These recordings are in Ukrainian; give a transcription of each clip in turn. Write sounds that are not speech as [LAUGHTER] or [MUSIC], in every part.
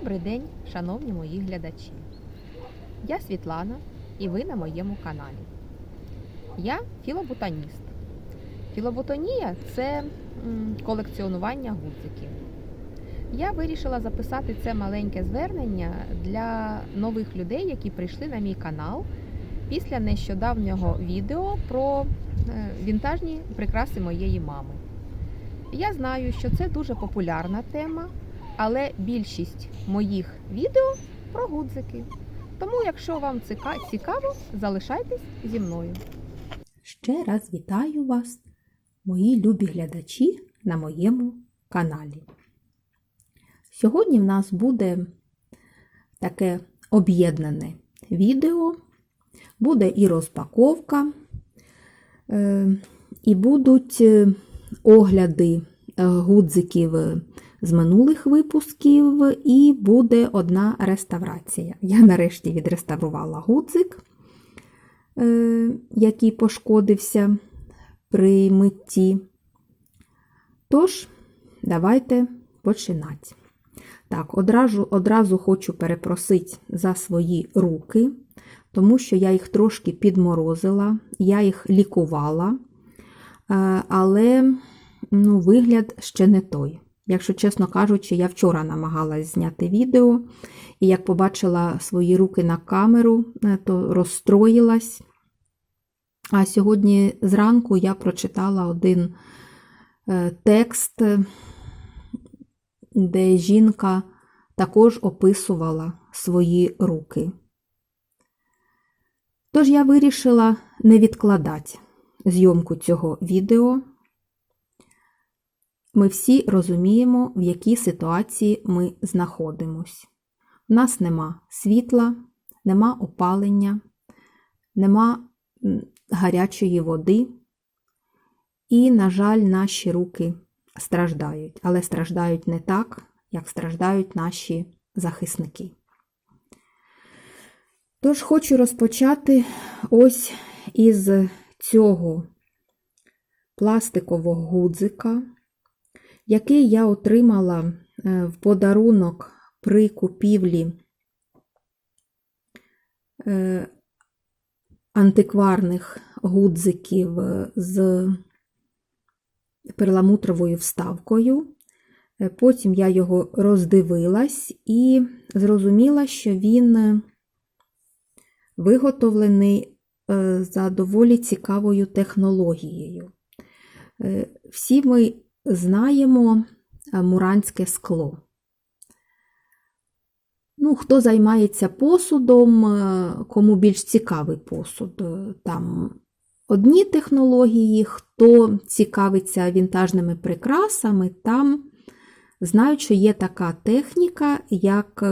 Добрий день, шановні мої глядачі. Я Світлана і ви на моєму каналі. Я філоботаніст. Філоботанія це колекціонування гудзиків. Я вирішила записати це маленьке звернення для нових людей, які прийшли на мій канал після нещодавнього відео про е, вінтажні прикраси моєї мами. Я знаю, що це дуже популярна тема, але більшість моїх відео про гудзики. Тому, якщо вам цікаво, залишайтесь зі мною. Ще раз вітаю вас, мої любі глядачі на моєму каналі. Сьогодні в нас буде таке об'єднане відео, буде і розпаковка, е, і будуть е, огляди е, гудзиків з минулих випусків, і буде одна реставрація. Я нарешті відреставрувала гудзик е, який пошкодився при митті. Тож, давайте починати. Так, одразу, одразу хочу перепросити за свої руки, тому що я їх трошки підморозила, я їх лікувала, е, але ну, вигляд ще не той. Якщо чесно кажучи, я вчора намагалась зняти відео, і як побачила свої руки на камеру, е, то розстроїлась. А сьогодні зранку я прочитала один е, текст, е, де жінка також описувала свої руки. Тож я вирішила не відкладати зйомку цього відео. Ми всі розуміємо, в якій ситуації ми знаходимось. У нас нема світла, нема опалення, нема гарячої води, і, на жаль, наші руки страждають, але страждають не так, як страждають наші захисники. Тож хочу розпочати ось із цього пластикового гудзика, який я отримала е, в подарунок при купівлі е, антикварних гудзиків з перламутровою вставкою. Е, Потім я його роздивилась і зрозуміла, що він виготовлений е, за доволі цікавою технологією. Е, Всі ми знаємо е, муранське скло. Ну, хто займається посудом, е, кому більш цікавий посуд. е, Там одні технології, хто цікавиться вінтажними прикрасами, там знають, що є така техніка, як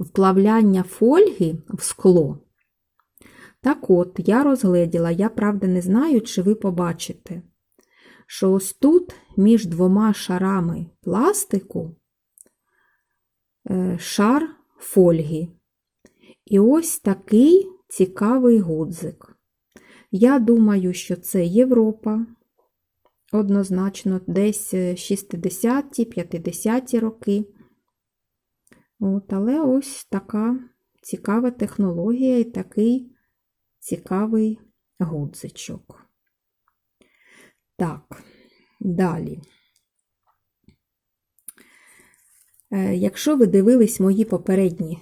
вплавляння фольги в скло. Так от, я розгледіла, я правда не знаю, чи ви побачите, що ось тут між двома шарами пластику е, шар фольги. І ось такий цікавий гудзик. Я думаю, що це Європа. Однозначно, десь 60-ті, 50-ті роки. От, але ось така цікава технологія і такий цікавий гудзичок. Так, далі. Е, Якщо ви дивились мої попередні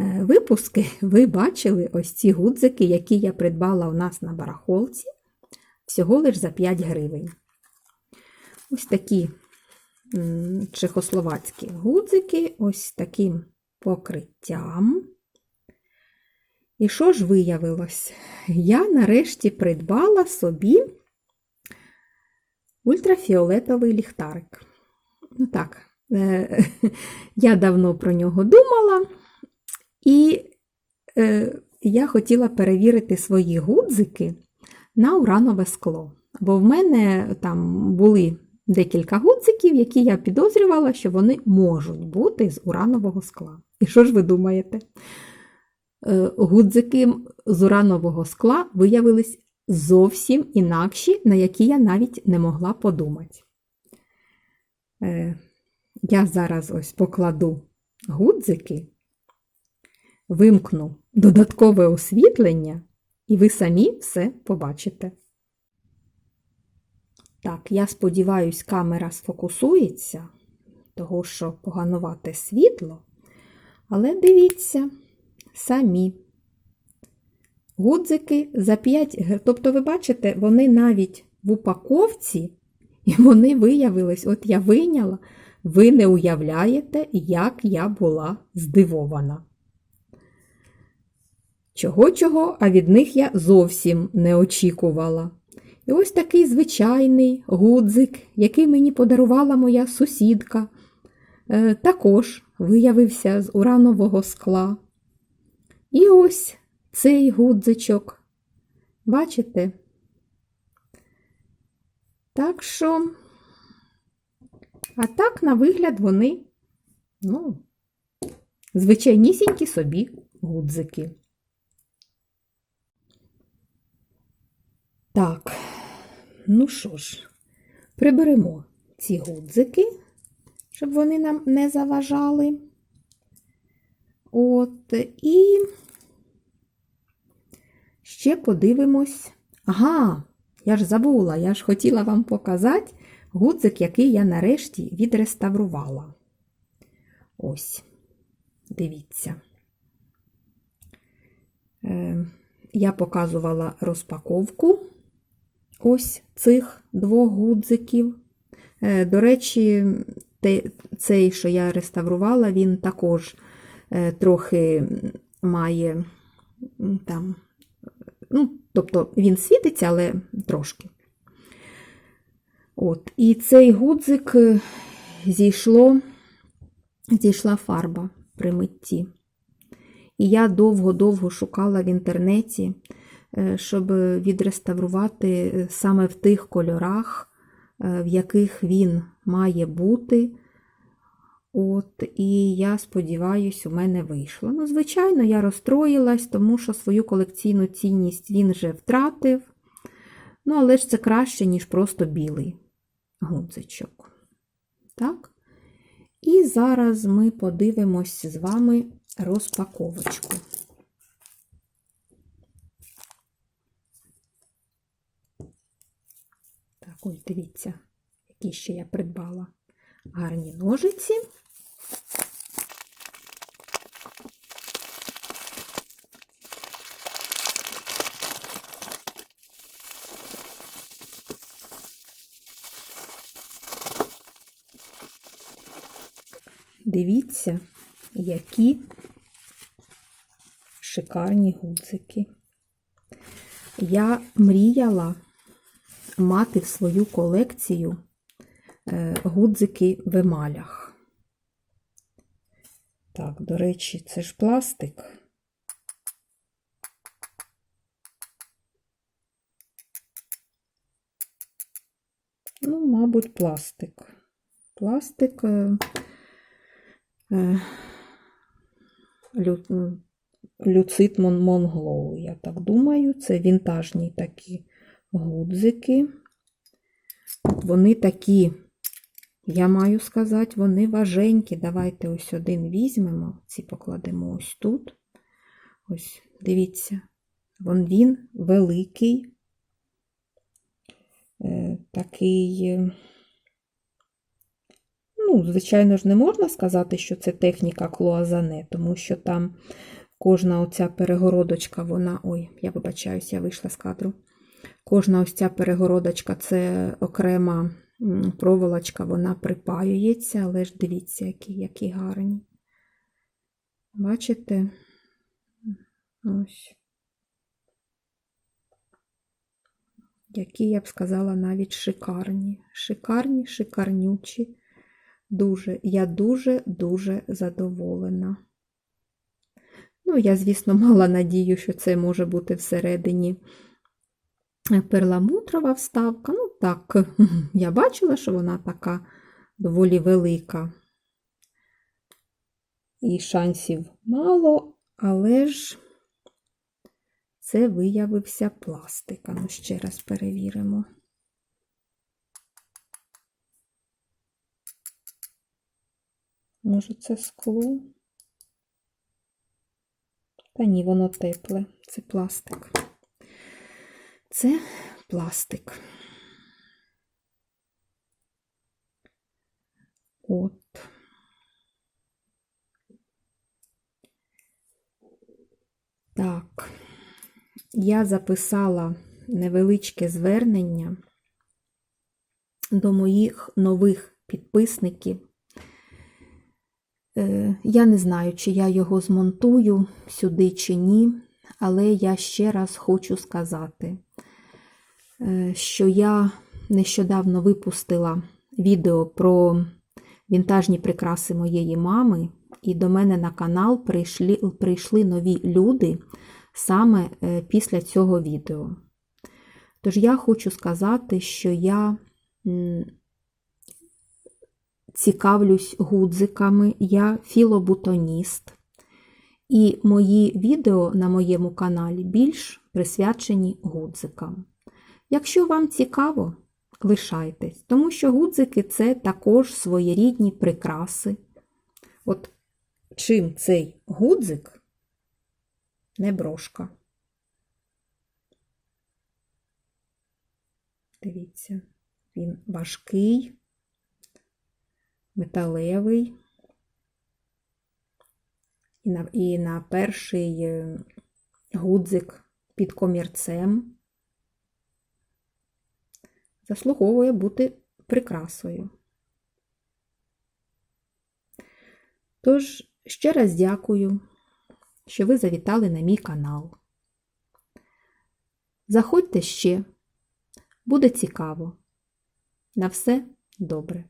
е, випуски, [LAUGHS] ви бачили ось ці гудзики, які я придбала у нас на барахолці, всього лиш за 5 гривень. Ось такі чехословацькі гудзики, ось таким покриттям. І що ж виявилось? Я нарешті придбала собі ультрафіолетовий ліхтарик. Ну так, е, [LAUGHS] я давно про нього думала, і е, я хотіла перевірити свої гудзики на уранове скло. Бо в мене там були декілька гудзиків, які я підозрювала, що вони можуть бути з уранового скла. І що ж ви думаєте? Е, Гудзики з уранового скла виявились зовсім інакші, на які я навіть не могла подумати. Е, Я зараз ось покладу гудзики, вимкну додаткове освітлення, і ви самі все побачите. Так, я сподіваюсь, камера сфокусується, того що поганувате світло. Але дивіться, самі. Гудзики за 5, тобто, ви бачите, вони навіть в упаковці, і вони виявились, от я вийняла, ви не уявляєте, як я була здивована. Чого-чого, а від них я зовсім не очікувала. І ось такий звичайний гудзик, який мені подарувала моя сусідка, е, також виявився з уранового скла. І ось цей гудзичок. Бачите? Так що, а так, на вигляд, вони, ну, звичайнісінькі собі гудзики. Так, ну що ж, приберемо ці гудзики, щоб вони нам не заважали. От, і ще подивимось. Ага, я ж забула, я ж хотіла вам показати гудзик, який я нарешті відреставрувала. Ось, дивіться. Е, я показувала розпаковку ось цих двох гудзиків. Е, До речі, цей, що я реставрувала, він також е, трохи має там, ну, тобто він світиться, але трошки. От, і цей гудзик е, зійшло, зійшла фарба при митті. І я довго-довго шукала в інтернеті, е, щоб відреставрувати е, саме в тих кольорах, в яких він має бути. От, і я сподіваюся, у мене вийшло. Ну, звичайно, я розстроїлась, тому що свою колекційну цінність він вже втратив. Ну, але ж це краще, ніж просто білий гудзичок. Так? І зараз ми подивимось з вами розпаковочку. Так, ось дивіться, які ще я придбала гарні ножиці. Дивіться, які шикарні гудзики. Я мріяла мати в свою колекцію гудзики в емалях. Так, до речі, це ж пластик. Ну, мабуть, пластик. Пластик. е, е, лю- Люцит Мон- Монглоу, я так думаю. Це вінтажні такі гудзики. Вони такі, я маю сказати, вони важенькі. Давайте ось один візьмемо, ці покладемо ось тут. Ось, дивіться, вон він великий, е, такий. е, Ну, звичайно ж, не можна сказати, що це техніка клоазане, тому що там кожна оця перегородочка, вона. Ой, я вибачаюсь, я вийшла з кадру. Кожна ось ця перегородочка це окрема проволочка, вона припаюється, але ж дивіться, які, які гарні. Бачите? Ось. Які, я б сказала, навіть шикарні. Шикарні, шикарнючі. Дуже, я дуже-дуже задоволена. Ну, я, звісно, [LAUGHS] мала надію, що це може бути всередині перламутрова вставка. Ну, так, [LAUGHS] я бачила, що вона така доволі велика. І шансів мало, але ж це виявився пластик. Ну, ще раз перевіримо. Може, це скло? Та ні, воно тепле. Це пластик. Це пластик. От. Так, я записала невеличке звернення до моїх нових підписників. Е, Я не знаю, чи я його змонтую сюди чи ні, але я ще раз хочу сказати, що я нещодавно випустила відео про вінтажні прикраси моєї мами, і до мене на канал прийшли, прийшли нові люди саме е, після цього відео. Тож я хочу сказати, що я цікавлюсь гудзиками, я філобутоніст, і мої відео на моєму каналі більш присвячені гудзикам. Якщо вам цікаво, лишайтесь, тому що гудзики це також своєрідні прикраси. От чим цей гудзик не брошка. Дивіться, він важкий, металевий. І на, і на перший е, гудзик під комірцем заслуговує бути прикрасою. Тож, ще раз дякую, що ви завітали на мій канал. Заходьте ще, буде цікаво. На все добре.